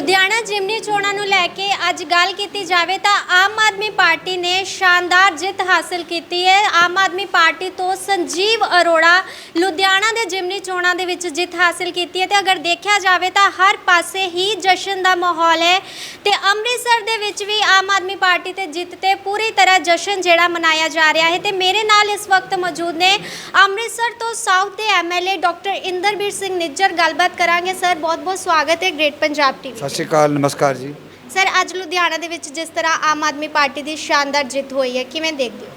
ਲੁਧਿਆਣਾ ਜਿਮਨੀ ਚੋਣਾਂ ਨੂੰ ਲੈ ਕੇ ਅੱਜ ਗੱਲ ਕੀਤੀ ਜਾਵੇ ਤਾਂ ਆਮ ਆਦਮੀ ਪਾਰਟੀ ਨੇ ਸ਼ਾਨਦਾਰ ਜਿੱਤ ਹਾਸਲ ਕੀਤੀ ਹੈ। ਆਮ ਆਦਮੀ ਪਾਰਟੀ ਤੋਂ ਸੰਜੀਵ ਅਰੋੜਾ ਲੁਧਿਆਣਾ ਦੇ ਜਿਮਨੀ ਚੋਣਾਂ ਦੇ ਵਿੱਚ ਜਿੱਤ ਹਾਸਲ ਕੀਤੀ ਹੈ ਤੇ ਅਗਰ ਦੇਖਿਆ ਜਾਵੇ ਤਾਂ ਹਰ ਪਾਸੇ ਹੀ ਜਸ਼ਨ ਦਾ ਮਾਹੌਲ ਹੈ ਤੇ ਅੰਮ੍ਰਿਤਸਰ ਦੇ ਵਿੱਚ ਵੀ ਆਮ ਆਦਮੀ ਪਾਰਟੀ ਤੇ ਜਿੱਤ ਤੇ ਪੂਰੀ ਤਰ੍ਹਾਂ ਜਸ਼ਨ ਜਿਹੜਾ ਮਨਾਇਆ ਜਾ ਰਿਹਾ ਹੈ ਤੇ ਮੇਰੇ ਨਾਲ ਇਸ ਵਕਤ ਮੌਜੂਦ ਨੇ ਅੰਮ੍ਰਿਤਸਰ ਤੋਂ ਸਾਊਥ ਦੇ ਐਮਐਲਏ ਡਾਕਟਰ ਇੰਦਰਬੀਰ ਸਿੰਘ ਨਿੱਜਰ। ਗੱਲਬਾਤ ਕਰਾਂਗੇ। ਸਰ ਬਹੁਤ ਬਹੁਤ ਸਵਾਗਤ ਹੈ ਗ੍ਰੇਟ ਪੰਜਾਬ ਟੀਵੀ। ਸਤਿ ਸ਼੍ਰੀ ਅਕਾਲ ਨਮਸਕਾਰ ਜੀ। ਸਰ ਅੱਜ ਲੁਧਿਆਣਾ ਦੇ ਵਿੱਚ ਜਿਸ ਤਰ੍ਹਾਂ ਆਮ ਆਦਮੀ ਪਾਰਟੀ ਦੀ ਸ਼ਾਨਦਾਰ ਜਿੱਤ ਹੋਈ ਹੈ ਕਿਵੇਂ ਦੇਖਦੇ ਹੋ?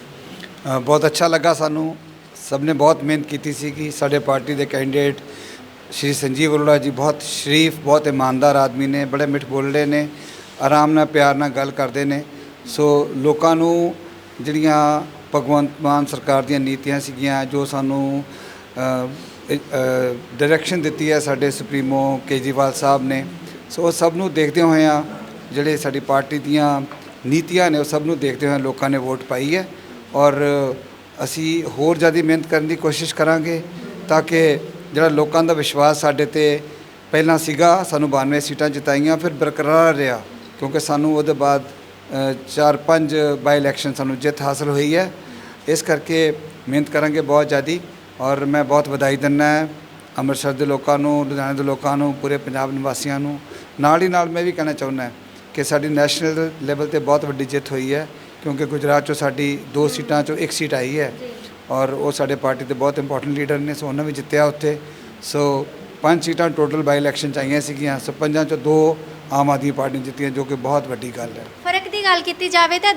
ਅ, ਬਹੁਤ ਅੱਛਾ ਲੱਗਾ ਸਾਨੂੰ। ਸਭ ਨੇ ਬਹੁਤ ਮਿਹਨਤ ਕੀਤੀ ਸੀ ਕਿ ਸਾਡੇ ਪਾਰਟੀ ਦੇ ਕੈਂਡੀਡੇਟ ਸ਼੍ਰੀ ਸੰਜੀਵ ਅਰੋੜਾ ਜੀ ਬਹੁਤ ਸ਼ਰੀਫ ਬਹੁਤ ਇਮਾਨਦਾਰ ਆਦਮੀ ਨੇ ਬੜੇ ਮਿੱਠ ਬੋਲਦੇ ਨੇ ਆਰਾਮ ਨਾਲ ਪਿਆਰ ਨਾਲ ਗੱਲ ਕਰਦੇ ਨੇ। ਸੋ ਲੋਕਾਂ ਨੂੰ ਜਿਹੜੀਆਂ ਭਗਵੰਤ ਮਾਨ ਸਰਕਾਰ ਦੀਆਂ ਨੀਤੀਆਂ ਸੀਗੀਆਂ ਜੋ ਸਾਨੂੰ ਡਾਇਰੈਕਸ਼ਨ ਦਿੱਤੀ ਹੈ ਸਾਡੇ ਸੁਪਰੀਮੋ ਕੇਜਰੀਵਾਲ ਸਾਹਿਬ ਨੇ ਸੋ ਉਹ ਸਭ ਨੂੰ ਦੇਖਦੇ ਹੋਏ ਆ ਜਿਹੜੇ ਸਾਡੀ ਪਾਰਟੀ ਦੀਆਂ ਨੀਤੀਆਂ ਨੇ ਉਹ ਸਭ ਨੂੰ ਦੇਖਦੇ ਹੋਏ ਲੋਕਾਂ ਨੇ ਵੋਟ ਪਾਈ ਹੈ। ਔਰ ਅਸੀਂ ਹੋਰ ਜ਼ਿਆਦਾ ਮਿਹਨਤ ਕਰਨ ਦੀ ਕੋਸ਼ਿਸ਼ ਕਰਾਂਗੇ ਤਾਂ ਕਿ ਜਿਹੜਾ ਲੋਕਾਂ ਦਾ ਵਿਸ਼ਵਾਸ ਸਾਡੇ ਤੇ ਪਹਿਲਾਂ ਸੀਗਾ ਸਾਨੂੰ 92 ਸੀਟਾਂ ਜਿਤਾਈਆਂ ਫਿਰ ਬਰਕਰਾਰ ਰਿਹਾ। ਕਿਉਂਕਿ ਸਾਨੂੰ ਉਹਦੇ ਬਾਅਦ ਅ, ਚਾਰ ਪੰਜ ਬਾਈ ਇਲੈਕਸ਼ਨ ਸਾਨੂੰ ਜਿੱਤ ਹਾਸਲ ਹੋਈ ਹੈ। ਇਸ ਕਰਕੇ ਮਿਹਨਤ ਕਰਾਂਗੇ ਬਹੁਤ ਜ਼ਿਆਦੀ। ਔਰ ਮੈਂ ਬਹੁਤ ਵਧਾਈ ਦਿੰਦਾ ਹੈ ਅੰਮ੍ਰਿਤਸਰ ਦੇ ਲੋਕਾਂ ਨੂੰ ਲੁਧਿਆਣੇ ਦੇ ਲੋਕਾਂ ਨੂੰ ਪੂਰੇ ਪੰਜਾਬ ਨਿਵਾਸੀਆਂ ਨੂੰ। ਨਾਲ ਹੀ ਨਾਲ ਮੈਂ ਵੀ ਕਹਿਣਾ ਚਾਹੁੰਦਾ ਕਿ ਸਾਡੀ ਨੈਸ਼ਨਲ ਲੈਵਲ ਤੇ ਬਹੁਤ ਵੱਡੀ ਜਿੱਤ ਹੋਈ ਹੈ ਕਿਉਂਕਿ ਗੁਜਰਾਤ ਚੋਂ ਸਾਡੀ ਦੋ ਸੀਟਾਂ ਚੋਂ ਇੱਕ ਸੀਟ ਆਈ ਹੈ ਔਰ ਉਹ ਸਾਡੇ ਪਾਰਟੀ ਦੇ ਬਹੁਤ ਇੰਪੋਰਟੈਂਟ ਲੀਡਰ ਨੇ ਸੋ ਉਹਨਾਂ ਵੀ ਜਿੱਤਿਆ ਉੱਥੇ। ਸੋ ਪੰਜ ਸੀਟਾਂ ਟੋਟਲ ਬਾਈ ਇਲੈਕਸ਼ਨ ਚ ਆਈਆਂ ਸੀਗੀਆਂ ਸੋ ਪੰਜਾਂ ਚੋਂ ਦੋ ਆਮ ਆਦਮੀ ਪਾਰਟੀ ਨੇ ਜਿੱਤੀਆਂ ਜੋ ਕਿ ਬਹੁਤ ਵੱਡੀ ਗੱਲ ਹੈ। ਫ਼ਰਕ ਦੀ ਗੱਲ ਕੀਤੀ ਜਾਵੇ ਤਾਂ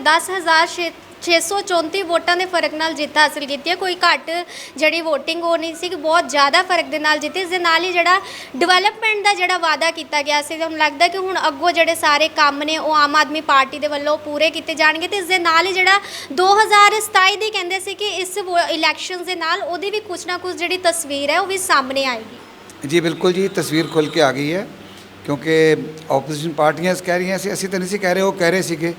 10634 ਵੋਟਾਂ ਦੇ ਫ਼ਰਕ ਨਾਲ ਜਿੱਤ ਹਾਸਲ ਕੀਤੀ ਹੈ। ਕੋਈ ਘੱਟ ਜਿਹੜੀ VOTING ਉਹ ਨਹੀਂ ਸੀ ਕਿ ਬਹੁਤ ਜ਼ਿਆਦਾ ਫ਼ਰਕ ਦੇ ਨਾਲ ਜਿੱਤੀ। ਇਸ ਦੇ ਨਾਲ ਹੀ ਜਿਹੜਾ ਡਿਵੈਲਪਮੈਂਟ ਦਾ ਜਿਹੜਾ ਵਾਅਦਾ ਕੀਤਾ ਗਿਆ ਸੀ, ਤੁਹਾਨੂੰ ਲੱਗਦਾ ਕਿ ਹੁਣ ਅੱਗੋਂ ਜਿਹੜੇ ਸਾਰੇ ਕੰਮ ਨੇ, ਉਹ ਆਮ ਆਦਮੀ ਪਾਰਟੀ ਦੇ ਵੱਲੋਂ ਪੂਰੇ ਕੀਤੇ ਜਾਣਗੇ? ਤੇ ਇਸ ਦੇ ਨਾਲ ਹੀ ਜਿਹੜਾ 2027 ਦੀ ਕਹਿੰਦੇ ਸੀ ਕਿ ਇਸ ਇਲੈਕਸ਼ਨਸ ਦੇ ਨਾਲ ਉਹਦੀ ਵੀ ਕੁਝ ਨਾ ਕੁਝ ਜਿਹੜੀ ਤਸਵੀਰ ਹੈ, ਉਹ ਵੀ ਸਾਹਮਣੇ ਆਏਗੀ। ਜੀ, ਬਿਲਕੁਲ ਜੀ, ਤਸਵੀਰ ਖੁੱਲ ਕੇ ਆ ਗਈ ਹੈ। ਕਿਉਂਕਿ ਆਪੋਜੀਸ਼ਨ ਪਾਰਟੀਆਂ ਕਹਿ ਰਹੀਆਂ ਸੀ, ਅਸੀਂ ਤਾਂ ਨਹੀਂ ਸੀ ਕਹਿ ਰਹੇ, ਉਹ ਕਹਿ ਰਹੇ ਸੀਗੇ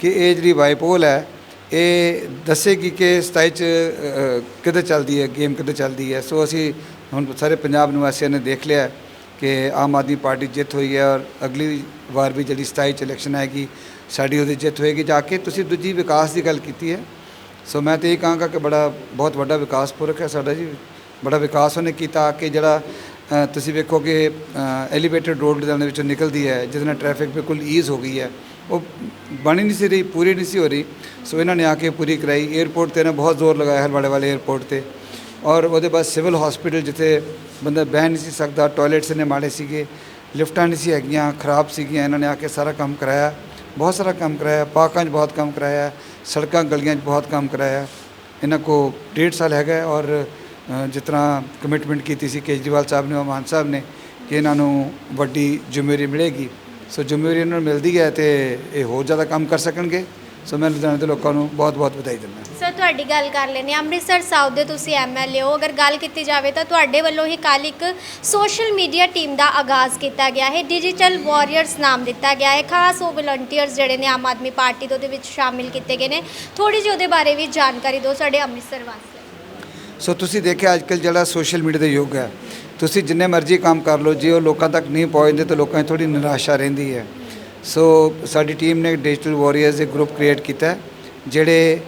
ਕਿ ਇਹ ਜਿਹੜੀ ਬਾਈਪੋਲ ਹੈ ਇਹ ਦੱਸੇਗੀ ਕਿ 27 ਚ ਅ, ਕਿੱਧਰ ਚੱਲਦੀ ਹੈ ਗੇਮ ਕਿੱਧਰ ਚੱਲਦੀ ਹੈ। ਸੋ ਅਸੀਂ ਹੁਣ ਸਾਰੇ ਪੰਜਾਬ ਨਿਵਾਸੀਆਂ ਨੇ ਦੇਖ ਲਿਆ ਕਿ ਆਮ ਆਦਮੀ ਪਾਰਟੀ ਜਿੱਤ ਹੋਈ ਹੈ ਔਰ ਅਗਲੀ ਵਾਰ ਵੀ ਜਿਹੜੀ 27 ਚ ਇਲੈਕਸ਼ਨ ਆਏਗੀ ਸਾਡੀ ਉਹਦੀ ਜਿੱਤ ਹੋਏਗੀ। ਜਾ ਕੇ ਤੁਸੀਂ ਦੂਜੀ ਵਿਕਾਸ ਦੀ ਗੱਲ ਕੀਤੀ ਹੈ। ਸੋ ਮੈਂ ਤਾਂ ਇਹ ਕਹਾਂਗਾ ਕਿ ਬੜਾ ਬਹੁਤ ਵੱਡਾ ਵਿਕਾਸ ਪੁਰਖ ਹੈ ਸਾਡਾ ਜੀ। ਬੜਾ ਵਿਕਾਸ ਉਹਨੇ ਕੀਤਾ ਕਿ ਜਿਹੜਾ ਤੁਸੀਂ ਵੇਖੋ ਕਿ ਐਲੀਵੇਟਡ ਰੋਡ ਦੇ ਵਿੱਚੋਂ ਨਿਕਲਦੀ ਹੈ ਜਿਹਦੇ ਨਾਲ ਟ੍ਰੈਫਿਕ ਬਿਲਕੁਲ ਈਜ਼ ਹੋ ਗਈ ਹੈ। ਉਹ ਬਣੀ ਨਹੀਂ ਸੀ ਰਹੀ, ਪੂਰੀ ਨਹੀਂ ਸੀ ਹੋ ਰਹੀ। ਸੋ ਇਹਨਾਂ ਨੇ ਆ ਕੇ ਪੂਰੀ ਕਰਾਈ। 에ਅਰਪੋਰਟ ਤੇ ਨੇ ਬਹੁਤ ਜ਼ੋਰ ਲਗਾਇਆ ਹਲਵਾੜੇ ਵਾਲੇ 에ਅਰਪੋਰਟ ਤੇ। ਔਰ ਉਹਦੇ ਬਾਅਦ ਸਿਵਲ ਹਸਪੀਟਲ ਜਿੱਥੇ ਬੰਦਾ ਬਹਿ ਨਹੀਂ ਸੀ ਸਕਦਾ ਟਾਇਲਟਸ ਨੇ ਮਾੜੇ ਸੀਗੇ, ਲਿਫਟਾਂ ਨਹੀਂ ਸੀ ਹੈਗੀਆਂ, ਖਰਾਬ ਸੀਗੀਆਂ। ਇਹਨਾਂ ਨੇ ਆ ਕੇ ਸਾਰਾ ਕੰਮ ਕਰਾਇਆ। ਬਹੁਤ ਸਾਰਾ ਕੰਮ ਕਰਾਇਆ। ਪਾਰਕਾਂ 'ਚ ਬਹੁਤ ਕੰਮ ਕਰਾਇਆ। ਸੜਕਾਂ, ਗਲੀਆਂ 'ਚ ਬਹੁਤ ਕੰਮ ਕਰਾਇਆ। ਇਹਨਾਂ ਕੋ ਡੇਢ ਸਾਲ ਹੈਗਾ ਔਰ ਜਿਸ ਤਰ੍ਹਾਂ ਕਮਿਟਮੈਂਟ ਕੀਤੀ ਸੀ ਕੇਜਰੀਵਾਲ ਸਾਹਿਬ ਨੇ ਔਰ ਮਾਨ ਸਾਹਿਬ ਨੇ, ਕਿ ਇਹਨਾਂ ਨੂੰ ਵੱਡੀ ਜ਼ਿੰਮੇਵਾਰੀ ਮਿਲੇਗੀ। ਸੋ ਜ਼ਿੰਮੇਵਾਰੀ ਇਹਨਾਂ ਨੂੰ ਮਿਲਦੀ ਹੈ ਤੇ ਇਹ ਹੋਰ ਜ਼ਿਆਦਾ ਕੰਮ ਕਰ ਸਕਣਗੇ। ਸੋ ਮੈਂ ਲੁਧਿਆਣੇ ਦੇ ਲੋਕਾਂ ਨੂੰ ਬਹੁਤ ਬਹੁਤ ਵਧਾਈ ਦਿੰਦਾ ਸਰ ਤੁਹਾਡੀ ਗੱਲ ਕਰ ਲੈਨੇ ਅੰਮ੍ਰਿਤਸਰ ਸਾਊਥ ਦੇ ਤੁਸੀਂ ਐਮਐਲਏ ਹੋ। ਅਗਰ ਗੱਲ ਕੀਤੀ ਜਾਵੇ ਤਾਂ ਤੁਹਾਡੇ ਵੱਲੋਂ ਹੀ ਕੱਲ੍ਹ ਇੱਕ ਸੋਸ਼ਲ ਮੀਡੀਆ ਟੀਮ ਦਾ ਆਗਾਜ਼ ਕੀਤਾ ਗਿਆ ਹੈ। ਡਿਜੀਟਲ ਵਾਰੀਅਰਸ ਨਾਮ ਦਿੱਤਾ ਗਿਆ ਹੈ। ਖਾਸ ਉਹ ਵਲੰਟੀਅਰਸ ਜਿਹੜੇ ਨੇ ਆਮ ਆਦਮੀ ਪਾਰਟੀ ਦੇ ਉਹਦੇ ਵਿੱਚ ਸ਼ਾਮਿਲ ਕੀਤੇ ਗਏ ਨੇ। ਥੋੜੀ ਜਿਹੀ ਉਹਦੇ ਬਾਰੇ ਵੀ ਜਾਣਕਾਰੀ ਦਿਓ ਸਾਡੇ ਅੰਮ੍ਰਿਤਸਰ ਵਾਸੀਆਂ ਨੂੰ। ਸੋ ਤੁਸੀਂ ਦੇਖਿਆ ਅੱਜਕੱਲ ਜਿਹੜਾ ਸੋਸ਼ਲ ਮੀਡੀਆ ਦਾ ਯੁੱਗ ਹੈ ਤੁਸੀਂ ਜਿੰਨੇ ਮਰਜ਼ੀ ਕੰਮ ਕਰ ਲਓ, ਜੇ ਉਹ ਲੋਕਾਂ ਤੱਕ ਨਹੀਂ ਪਹੁੰਚਦੇ ਤਾਂ ਲੋਕਾਂ 'ਚ ਥੋੜੀ ਨਿਰਾਸ਼ਾ ਰਹਿੰਦੀ ਹੈ। ਸੋ ਸਾਡੀ ਟੀਮ ਨੇ ਡਿਜੀਟਲ ਵਾਰੀਅਰਸ ਇੱਕ ਗਰੁੱਪ ਕ੍ਰੀਏਟ ਕੀਤਾ ਜਿਹੜੇ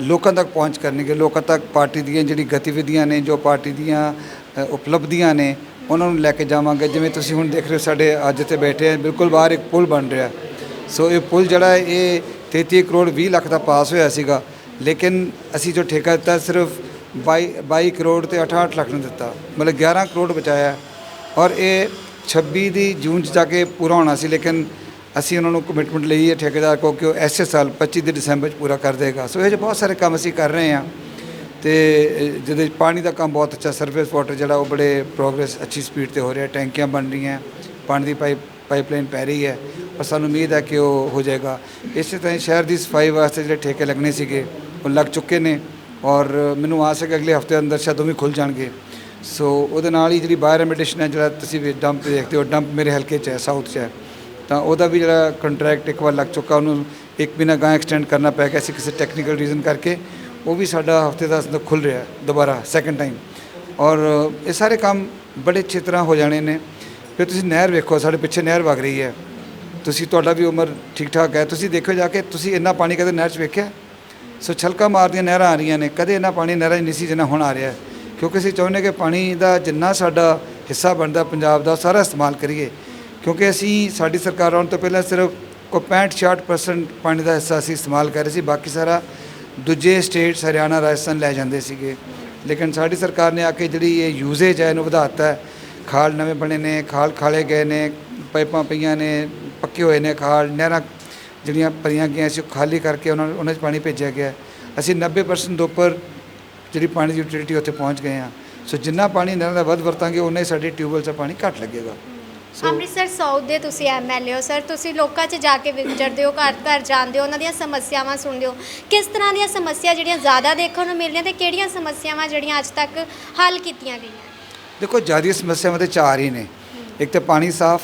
ਲੋਕਾਂ ਤੱਕ ਪਹੁੰਚ ਕਰਨਗੇ, ਲੋਕਾਂ ਤੱਕ ਪਾਰਟੀ ਦੀਆਂ ਜਿਹੜੀ ਗਤੀਵਿਧੀਆਂ ਨੇ, ਜੋ ਪਾਰਟੀ ਦੀਆਂ ਉਪਲਬਧੀਆਂ ਨੇ, ਉਹਨਾਂ ਨੂੰ ਲੈ ਕੇ ਜਾਵਾਂਗੇ। ਜਿਵੇਂ ਤੁਸੀਂ ਹੁਣ ਦੇਖ ਰਹੇ ਹੋ, ਸਾਡੇ ਅੱਜ ਇੱਥੇ ਬੈਠੇ ਆ, ਬਿਲਕੁਲ ਬਾਹਰ ਇੱਕ ਪੁਲ ਬਣ ਰਿਹਾ। ਸੋ ਇਹ ਪੁਲ ਜਿਹੜਾ ਇਹ 33 ਕਰੋੜ 20 ਲੱਖ ਦਾ ਪਾਸ ਹੋਇਆ ਸੀਗਾ। ਲੇਕਿਨ ਅਸੀਂ ਜੋ ਠੇਕਾ ਦਿੱਤਾ, ਸਿਰਫ 22 22 ਕਰੋੜ ਤੇ 68 ਲੱਖ ਨੂੰ ਦਿੱਤਾ। ਮਤਲਬ 11 ਕਰੋੜ ਬਚਾਇਆ। ਔਰ ਇਹ 26 ਦੀ ਜੂਨ ਚ ਜਾ ਕੇ ਪੂਰਾ ਹੋਣਾ ਸੀ, ਲੇਕਿਨ ਅਸੀਂ ਉਹਨਾਂ ਨੂੰ ਕਮਿਟਮੈਂਟ ਲਈ ਹੈ, ਠੇਕੇਦਾਰ ਕੋ ਕਿ ਉਹ ਐਸੇ ਸਾਲ 25 ਦੇ ਦਸੰਬਰ ਚ ਪੂਰਾ ਕਰ ਦੇਗਾ। ਸੋ ਇਹ ਜਿਹੇ ਬਹੁਤ ਸਾਰੇ ਕੰਮ ਅਸੀਂ ਕਰ ਰਹੇ ਹਾਂ। ਤੇ ਜਿਹਦੇ 'ਚ ਪਾਣੀ ਦਾ ਕੰਮ ਬਹੁਤ ਅੱਛਾ ਸਰਫੇਸ ਵਾਟਰ ਜਿਹੜਾ ਉਹ ਬੜੇ ਪ੍ਰੋਗਰੈਸ ਅੱਛੀ ਸਪੀਡ ਤੇ ਹੋ ਰਿਹਾ, ਟੈਂਕੀਆਂ ਬਣ ਰਹੀਆਂ, ਪਾਣੀ ਦੀ ਪਾਈਪ ਪਾਈਪਲਾਈਨ ਪੈ ਰਹੀ ਹੈ। ਔਰ ਸਾਨੂੰ ਉਮੀਦ ਹੈ ਕਿ ਉਹ ਹੋ ਜਾਏਗਾ। ਇਸੇ ਤਰ੍ਹਾਂ ਹੀ ਸ਼ਹਿਰ ਦੀ ਸਫ਼ਾਈ ਵਾਸਤੇ ਜਿਹੜੇ ਠੇਕੇ ਲੱਗਣੇ ਸੀਗੇ, ਉਹ ਲੱਗ ਚੁੱਕੇ ਨੇ। ਔਰ ਮੈਨੂੰ ਆਸ ਹੈ ਕਿ ਅਗਲੇ ਹਫ਼ਤੇ ਅੰਦਰ ਸ਼ਾਇਦ ਉਹ ਵੀ ਖੁੱਲ ਜਾਣਗੇ। ਸੋ ਉਹਦੇ ਨਾਲ ਹੀ ਜਿਹੜੀ ਬਾਇਰ ਐਮਿਟੇਸ਼ਨ ਹੈ, ਜਿਹੜਾ ਤੁਸੀਂ ਵੀ ਡੰਪ ਦੇਖਦੇ ਹੋ ਡੰਪ ਮੇਰੇ ਹਲਕੇ 'ਚ ਹੈ ਸਾਊਥ 'ਚ ਹੈ, ਤਾਂ ਉਹਦਾ ਵੀ ਜਿਹੜਾ ਕੰਟਰੈਕਟ ਇੱਕ ਵਾਰ ਲੱਗ ਚੁੱਕਾ, ਉਹਨੂੰ ਇੱਕ ਮਹੀਨਾ ਗਾਂ ਐਕਸਟੈਂਡ ਕਰਨਾ ਪੈ ਗਿਆ ਸੀ ਕਿਸੇ ਟੈਕਨੀਕਲ ਰੀਜ਼ਨ ਕਰਕੇ, ਉਹ ਵੀ ਸਾਡਾ ਹਫ਼ਤੇ ਦਾ ਅੰਦਰ ਖੁੱਲ ਰਿਹਾ, ਦੁਬਾਰਾ ਸੈਕੰਡ ਟਾਈਮ ਔਰ ਇਹ ਸਾਰੇ ਕੰਮ ਬੜੇ ਅੱਛੇ ਤਰ੍ਹਾਂ ਹੋ ਜਾਣੇ ਨੇ। ਫਿਰ ਤੁਸੀਂ ਨਹਿਰ ਵੇਖੋ, ਸਾਡੇ ਪਿੱਛੇ ਨਹਿਰ ਵਗ ਰਹੀ ਹੈ। ਤੁਸੀਂ ਤੁਹਾਡਾ ਵੀ ਉਮਰ ਠੀਕ ਠਾਕ ਹੈ। ਤੁਸੀਂ ਦੇਖੋ ਜਾ ਕੇ ਤੁਸੀਂ ਇੰਨਾ ਪਾਣੀ ਕਦੇ ਨਹਿਰ 'ਚ ਵੇਖਿਆ? ਸੋ ਛਲਕਾ ਮਾਰਦੀਆਂ ਨਹਿਰਾਂ ਆ ਰਹੀਆਂ ਨੇ, ਕਦੇ ਇੰਨਾ ਪਾਣੀ ਨਹਿਰਾਂ 'ਚ ਨਹੀਂ ਸੀ ਜਿੰਨਾ ਹੁਣ ਆ ਰਿਹਾ। ਕਿਉਂਕਿ ਅਸੀਂ ਚਾਹੁੰਦੇ ਕਿ ਪਾਣੀ ਦਾ ਜਿੰਨਾ ਸਾਡਾ ਹਿੱਸਾ ਬਣਦਾ, ਪੰਜਾਬ ਦਾ ਉਹ ਸਾਰਾ ਇਸਤੇਮਾਲ ਕਰੀਏ। ਕਿਉਂਕਿ ਅਸੀਂ, ਸਾਡੀ ਸਰਕਾਰ ਆਉਣ ਤੋਂ ਪਹਿਲਾਂ ਸਿਰਫ ਕੋ 65-66% ਪਾਣੀ ਦਾ ਹਿੱਸਾ ਅਸੀਂ ਇਸਤੇਮਾਲ ਕਰ ਰਹੇ ਸੀ, ਬਾਕੀ ਸਾਰਾ ਦੂਜੇ ਸਟੇਟਸ ਹਰਿਆਣਾ, ਰਾਜਸਥਾਨ ਲੈ ਜਾਂਦੇ ਸੀਗੇ। ਲੇਕਿਨ ਸਾਡੀ ਸਰਕਾਰ ਨੇ ਆ ਕੇ ਜਿਹੜੀ ਇਹ ਯੂਜ਼ੇਜ ਹੈ, ਇਹਨੂੰ ਵਧਾਤਾ ਹੈ। ਖਾਲ ਨਵੇਂ ਬਣੇ ਨੇ, ਖਾਲ ਖਾਲੇ ਗਏ ਨੇ, ਪਾਈਪਾਂ ਪਈਆਂ ਨੇ, ਪੱਕੇ ਹੋਏ ਨੇ ਖਾਲ, ਨਹਿਰਾਂ ਜਿਹੜੀਆਂ ਭਰੀਆਂ ਗਈਆਂ ਸੀ ਉਹ ਖਾਲੀ ਕਰਕੇ ਉਹਨਾਂ ਉਹਨਾਂ 'ਚ ਪਾਣੀ ਭੇਜਿਆ ਗਿਆ। ਅਸੀਂ 90% ਤੋਂ ਉੱਪਰ ਜਿਹੜੀ ਪਾਣੀ ਦੀ ਯੂਟਿਲਿਟੀ ਉੱਥੇ ਪਹੁੰਚ ਗਏ ਆ ਸੋ ਜਿੰਨਾ ਪਾਣੀ ਨਹਿਰਾਂ ਦਾ ਵੱਧ ਵਰਤਾਂਗੇ ਉਨਾ ਹੀ ਸਾਡੇ ਟਿਊਬਵੈੱਲ 'ਚ ਪਾਣੀ ਘੱਟ ਲੱਗੇਗਾ। ਅੰਮ੍ਰਿਤਸਰ ਸਾਊਥ ਦੇ ਤੁਸੀਂ ਐਮਐਲਏ ਹੋ ਸਰ ਤੁਸੀਂ ਲੋਕਾਂ 'ਚ ਜਾ ਕੇ ਵਿਚਰਦੇ ਹੋ ਘਰ ਘਰ ਜਾਂਦੇ ਹੋ ਉਹਨਾਂ ਦੀਆਂ ਸਮੱਸਿਆਵਾਂ ਸੁਣਦੇ ਹੋ। ਕਿਸ ਤਰ੍ਹਾਂ ਦੀਆਂ ਸਮੱਸਿਆ ਜਿਹੜੀਆਂ ਜ਼ਿਆਦਾ ਦੇਖਣ ਨੂੰ ਮਿਲ ਰਹੀਆਂ ਤੇ ਕਿਹੜੀਆਂ ਸਮੱਸਿਆਵਾਂ ਜਿਹੜੀਆਂ ਅੱਜ ਤੱਕ ਹੱਲ ਕੀਤੀਆਂ ਗਈਆਂ? ਦੇਖੋ ਜ਼ਿਆਦਾ ਸਮੱਸਿਆਵਾਂ ਤੇ ਚਾਰ ਹੀ ਨੇ। ਇੱਕ ਤਾਂ ਪਾਣੀ ਸਾਫ਼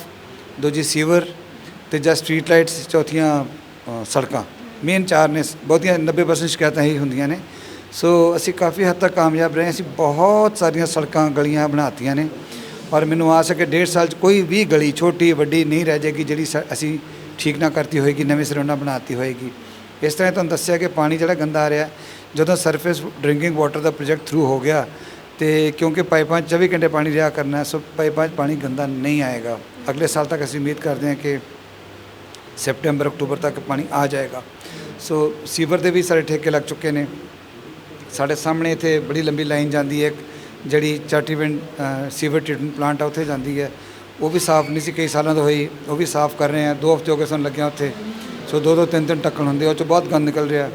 ਦੂਜੀ ਸੀਵਰ ਤੇ ਜਾਂ ਸਟਰੀਟ ਲਾਈਟਸ ਚੌਥੀਆਂ ਸੜਕਾਂ। ਮੇਨ ਚਾਰ ਨੇ, ਬਹੁਤੀਆਂ 90% ਸ਼ਿਕਾਇਤਾਂ ਹੀ ਹੁੰਦੀਆਂ ਨੇ। ਸੋ ਅਸੀਂ ਕਾਫੀ ਹੱਦ ਤੱਕ ਕਾਮਯਾਬ ਰਹੇ ਅਸੀਂ ਬਹੁਤ ਸਾਰੀਆਂ ਸੜਕਾਂ, ਗਲੀਆਂ ਬਣਾਤੀਆਂ ਨੇ। ਔਰ ਮੈਨੂੰ ਆਸ ਹੈ ਕਿ ਡੇਢ ਸਾਲ 'ਚ ਕੋਈ ਵੀ ਗਲੀ, ਛੋਟੀ, ਵੱਡੀ ਨਹੀਂ ਰਹਿ ਜਾਏਗੀ, ਜਿਹੜੀ ਸਾ- ਅਸੀਂ ਠੀਕ ਨਾ ਕਰਤੀ ਹੋਏਗੀ, ਨਵੇਂ ਸਿਰੋਂ ਨਾ ਬਣਾਤੀ ਹੋਏਗੀ। ਇਸ ਤਰ੍ਹਾਂ ਤੁਹਾਨੂੰ ਦੱਸਿਆ ਕਿ ਪਾਣੀ ਜਿਹੜਾ ਗੰਦਾ ਆ ਰਿਹਾ, ਜਦੋਂ ਸਰਫੇਸ ਡਰਿੰਕਿੰਗ ਵਾਟਰ ਦਾ ਪ੍ਰੋਜੈਕਟ ਥਰੂ ਹੋ ਗਿਆ, ਤੇ ਕਿਉਂਕਿ ਪਾਈਪਾਂ 'ਚ 24 ਘੰਟੇ ਪਾਣੀ ਰਿਹਾ ਕਰਨਾ, ਸੋ ਪਾਈਪਾਂ 'ਚ ਪਾਣੀ ਗੰਦਾ ਨਹੀਂ ਆਏਗਾ। ਅਗਲੇ ਸਾਲ ਤੱਕ ਅਸੀਂ ਉਮੀਦ ਕਰਦੇ ਹਾਂ ਕਿ ਸੈਪਟੈਂਬਰ ਅਕਤੂਬਰ ਤੱਕ ਪਾਣੀ ਆ ਜਾਏਗਾ। ਸੋ ਸੀਵਰ ਦੇ ਵੀ ਸਾਰੇ ਠੇਕੇ ਲੱਗ ਚੁੱਕੇ ਨੇ। ਸਾਡੇ ਸਾਹਮਣੇ ਇੱਥੇ ਬੜੀ ਲੰਬੀ ਲਾਈਨ ਜਾਂਦੀ ਹੈ। ਜਿਹੜੀ ਚਾਟੀਵਿੰਡ ਅ, ਸੀਵਰ ਟ੍ਰੀਟਮੈਂਟ ਪਲਾਂਟ ਆ ਉੱਥੇ ਜਾਂਦੀ ਹੈ। ਉਹ ਵੀ ਸਾਫ਼ ਨਹੀਂ ਸੀ ਕਈ ਸਾਲਾਂ ਤੋਂ ਹੋਈ। ਉਹ ਵੀ ਸਾਫ਼ ਕਰ ਰਹੇ ਆ ਦੋ ਹਫ਼ਤੇ ਹੋ ਗਏ ਸਾਨੂੰ ਲੱਗਿਆ ਉੱਥੇ। ਸੋ ਦੋ ਦੋ ਤਿੰਨ ਤਿੰਨ ਟੱਕਣ ਹੁੰਦੇ ਆ, ਉਹ 'ਚੋਂ ਬਹੁਤ ਗੰਦ ਨਿਕਲ ਰਿਹਾ।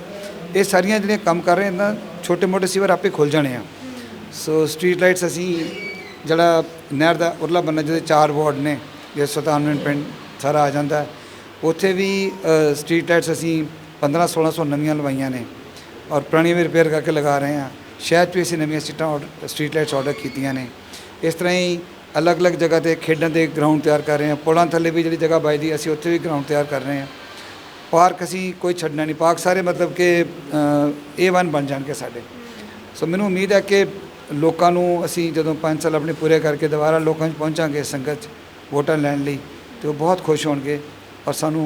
ਇਹ ਸਾਰੀਆਂ ਜਿਹੜੀਆਂ ਕੰਮ ਕਰ ਰਹੇ ਨਾ ਛੋਟੇ ਮੋਟੇ ਸੀਵਰ ਆਪੇ ਖੁੱਲ ਜਾਣੇ ਆ। ਸੋ ਸਟਰੀਟ ਲਾਈਟਸ ਅਸੀਂ ਜਿਹੜਾ ਨਹਿਰ ਦਾ ਉਰਲਾ ਬੰਨਾ ਜਿਹਦੇ ਚਾਰ ਵਾਰਡ ਨੇ ਜੇ ਸੁਲਤਾਨਵਿੰਡ ਪਿੰਡ ਸਾਰਾ ਆ ਜਾਂਦਾ ਉੱਥੇ ਵੀ ਸਟਰੀਟ ਲਾਈਟਸ ਅਸੀਂ 15 1600 ਨਵੀਆਂ ਲਵਾਈਆਂ ਨੇ ਔਰ ਪੁਰਾਣੀਆਂ ਵੀ ਰਿਪੇਅਰ ਕਰਕੇ ਲਗਾ ਰਹੇ ਹਾਂ। ਸ਼ਹਿਰ 'ਚ ਵੀ ਅਸੀਂ ਨਵੀਆਂ ਸੀਟਾਂ ਆਰਡਰ ਸਟਰੀਟ ਲਾਈਟਸ ਆਰਡਰ ਕੀਤੀਆਂ ਨੇ। ਇਸ ਤਰ੍ਹਾਂ ਹੀ ਅਲੱਗ-ਅਲੱਗ ਜਗ੍ਹਾ ਤੇ ਖੇਡਾਂ ਦੇ ਗਰਾਊਂਡ ਤਿਆਰ ਕਰ ਰਹੇ ਹਾਂ। ਪੁਲਾਂ ਥੱਲੇ ਵੀ ਜਿਹੜੀ ਜਗ੍ਹਾ ਬਚਦੀ ਅਸੀਂ ਉੱਥੇ ਵੀ ਗਰਾਊਂਡ ਤਿਆਰ ਕਰ ਰਹੇ ਹਾਂ। ਪਾਰਕ ਅਸੀਂ ਕੋਈ ਛੱਡਣਾ ਨਹੀਂ। ਪਾਰਕ ਸਾਰੇ ਮਤਲਬ ਕਿ A1 ਬਣ ਜਾਣਗੇ ਸਾਡੇ। ਸੋ ਮੈਨੂੰ ਉਮੀਦ ਹੈ ਕਿ ਲੋਕਾਂ ਨੂੰ ਅਸੀਂ ਜਦੋਂ 5 ਸਾਲ ਆਪਣੇ ਪੂਰੇ ਕਰਕੇ ਦੁਬਾਰਾ ਲੋਕਾਂ 'ਚ ਪਹੁੰਚਾਂਗੇ ਸੰਗਤ 'ਚ ਵੋਟਾਂ ਲੈਣ ਲਈ, ਤੇ ਉਹ ਬਹੁਤ ਖੁਸ਼ ਹੋਣਗੇ। ਔਰ ਸਾਨੂੰ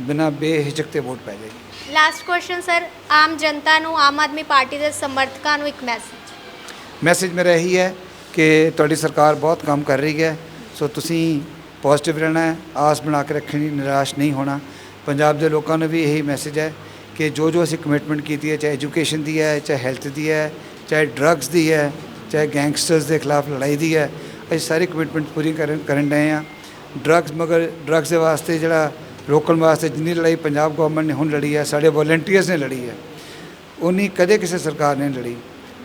ਬਿਨਾਂ ਬੇਹਿਚਕ ਤੇ ਵੋਟ ਪੈ ਜਾਏਗੀ। ਲਾਸਟ ਕੁਐਸਚਨ ਸਰ ਆਮ ਜਨਤਾ ਨੂੰ ਆਮ ਆਦਮੀ ਪਾਰਟੀ ਦੇ ਸਮਰਥਕਾਂ ਨੂੰ ਇੱਕ ਮੈਸੇਜ ਮੈਸੇਜ ਮੇਰਾ ਇਹੀ ਹੈ ਕਿ ਤੁਹਾਡੀ ਸਰਕਾਰ ਬਹੁਤ ਕੰਮ ਕਰ ਰਹੀ ਹੈ। ਸੋ ਤੁਸੀਂ ਪੋਜ਼ਿਟਿਵ ਰਹਿਣਾ ਹੈ ਆਸ ਬਣਾ ਕੇ ਰੱਖਣੀ ਨਿਰਾਸ਼ ਨਹੀਂ ਹੋਣਾ। ਪੰਜਾਬ ਦੇ ਲੋਕਾਂ ਨੂੰ ਵੀ ਇਹੀ ਮੈਸੇਜ ਹੈ ਕਿ ਜੋ ਜੋ ਅਸੀਂ ਕਮਿਟਮੈਂਟ ਕੀਤੀ ਹੈ ਚਾਹੇ ਐਜੂਕੇਸ਼ਨ ਦੀ ਹੈ ਚਾਹੇ ਹੈਲਥ ਦੀ ਹੈ ਚਾਹੇ ਡਰੱਗਸ ਦੀ ਹੈ ਚਾਹੇ ਗੈਂਗਸਟਰਸ ਦੇ ਖਿਲਾਫ ਲੜਾਈ ਦੀ ਹੈ ਅਸੀਂ ਸਾਰੀ ਕਮਿਟਮੈਂਟ ਪੂਰੀ ਕਰਨ ਕਰਨ ਰਹੇ ਹਾਂ। ਡਰੱਗਸ ਮਗਰ ਡਰੱਗਸ ਦੇ ਵਾਸਤੇ ਜਿਹੜਾ ਰੋਕਣ ਵਾਸਤੇ ਜਿੰਨੀ ਲੜਾਈ ਪੰਜਾਬ ਗਵਰਨਮੈਂਟ ਨੇ ਹੁਣ ਲੜੀ ਹੈ, ਸਾਡੇ ਵੋਲੰਟੀਅਰਸ ਨੇ ਲੜੀ ਹੈ ਉਨੀ ਕਦੇ ਕਿਸੇ ਸਰਕਾਰ ਨੇ ਨਹੀਂ ਲੜੀ।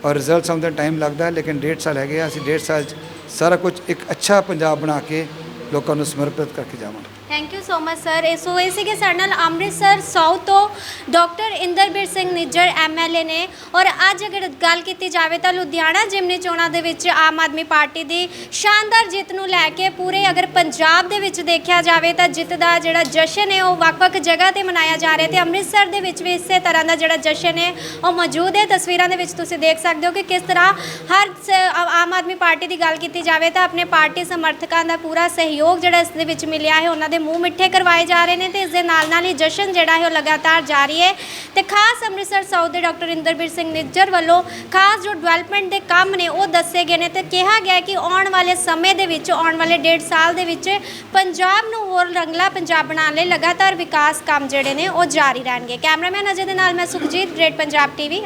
ਔਰ ਰਿਜ਼ਲਟਸ ਆਉਂਦੇ ਟਾਈਮ ਲੱਗਦਾ, ਲੇਕਿਨ ਡੇਢ ਸਾਲ ਹੈਗੇ ਆ, ਅਸੀਂ ਡੇਢ ਸਾਲ 'ਚ ਸਾਰਾ ਕੁਝ ਇੱਕ ਅੱਛਾ ਪੰਜਾਬ ਬਣਾ ਕੇ ਲੋਕਾਂ ਨੂੰ ਸਮਰਪਿਤ ਕਰਕੇ ਜਾਵਾਂਗੇ thank you so much sir ਇਸ ਸੋ ਇਹ ਸੀਗੇ ਸਾਡੇ ਨਾਲ ਅੰਮ੍ਰਿਤਸਰ ਸਾਊਥ ਤੋਂ ਡਾਕਟਰ ਇੰਦਰਬੀਰ ਸਿੰਘ ਨਿੱਜਰ ਐਮਐਲਏ ਨੇ। ਔਰ ਅੱਜ ਅਗਰ ਗੱਲ ਕੀਤੀ ਜਾਵੇ ਤਾਂ ਲੁਧਿਆਣਾ ਜਿਮਨੀ ਚੋਣਾਂ ਦੇ ਵਿੱਚ ਆਮ ਆਦਮੀ ਪਾਰਟੀ ਦੀ ਸ਼ਾਨਦਾਰ ਜਿੱਤ ਨੂੰ ਲੈ ਕੇ ਪੂਰੇ ਅਗਰ ਪੰਜਾਬ ਦੇ ਵਿੱਚ ਦੇਖਿਆ ਜਾਵੇ ਤਾਂ ਜਿੱਤ ਦਾ ਜਿਹੜਾ ਜਸ਼ਨ ਹੈ, ਉਹ ਵੱਖ-ਵੱਖ ਜਗ੍ਹਾ ਤੇ ਮਨਾਇਆ ਜਾ ਰਿਹਾ ਤੇ ਅੰਮ੍ਰਿਤਸਰ ਦੇ ਵਿੱਚ ਵੀ ਇਸੇ ਤਰ੍ਹਾਂ ਦਾ ਜਿਹੜਾ ਜਸ਼ਨ ਹੈ, ਉਹ ਮੌਜੂਦ ਹੈ। ਤਸਵੀਰਾਂ ਦੇ ਵਿੱਚ ਤੁਸੀਂ ਦੇਖ ਸਕਦੇ ਹੋ ਕਿ ਕਿਸ ਤਰ੍ਹਾਂ ਹਰ ਆਮ ਆਦਮੀ ਪਾਰਟੀ ਦੀ ਗੱਲ ਕੀਤੀ ਜਾਵੇ ਤਾਂ ਆਪਣੇ ਪਾਰਟੀ ਸਮਰਥਕਾਂ ਦਾ ਪੂਰਾ ਸਹਿਯੋਗ ਜਿਹੜਾ ਇਸ ਦੇ ਵਿੱਚ ਮਿਲਿਆ ਹੈ, ਉਹਨਾਂ ਦੇ ਮੂੰਹ ਮਿੱਠੇ ਕਰਵਾਏ ਜਾ ਰਹੇ ਨੇ ਤੇ ਇਸ ਦੇ ਨਾਲ ਨਾਲ ਹੀ ਜਸ਼ਨ ਜਿਹੜਾ ਹੈ, ਉਹ ਲਗਾਤਾਰ ਜਾਰੀ ਹੈ। ਤੇ ਖਾਸ ਅੰਮ੍ਰਿਤਸਰ ਸਾਊਥ ਦੇ ਡਾਕਟਰ ਇੰਦਰਬੀਰ ਸਿੰਘ ਨਿੱਜਰ ਵੱਲੋਂ ਖਾਸ ਜੋ ਡਿਵੈਲਪਮੈਂਟ ਦੇ ਕੰਮ ਨੇ, ਉਹ ਦੱਸੇ ਗਏ ਨੇ ਤੇ ਕਿਹਾ ਗਿਆ ਕਿ ਆਉਣ ਵਾਲੇ ਸਮੇਂ ਦੇ ਵਿੱਚ, ਆਉਣ ਵਾਲੇ ਡੇਢ ਸਾਲ ਦੇ ਵਿੱਚ ਪੰਜਾਬ ਨੂੰ ਹੋਰ ਰੰਗਲਾ ਪੰਜਾਬ ਬਣਾਉਣ ਲਈ ਲਗਾਤਾਰ ਵਿਕਾਸ ਕੰਮ ਜਿਹੜੇ ਨੇ, ਉਹ ਜਾਰੀ ਰਹਿਣਗੇ। ਕੈਮਰਾਮੈਨ ਅਜੇ ਦੇ ਨਾਲ ਮੈਂ ਸੁਖਜੀਤ ਗ੍ਰੇਟ ਪੰਜਾਬ ਟੀਵੀ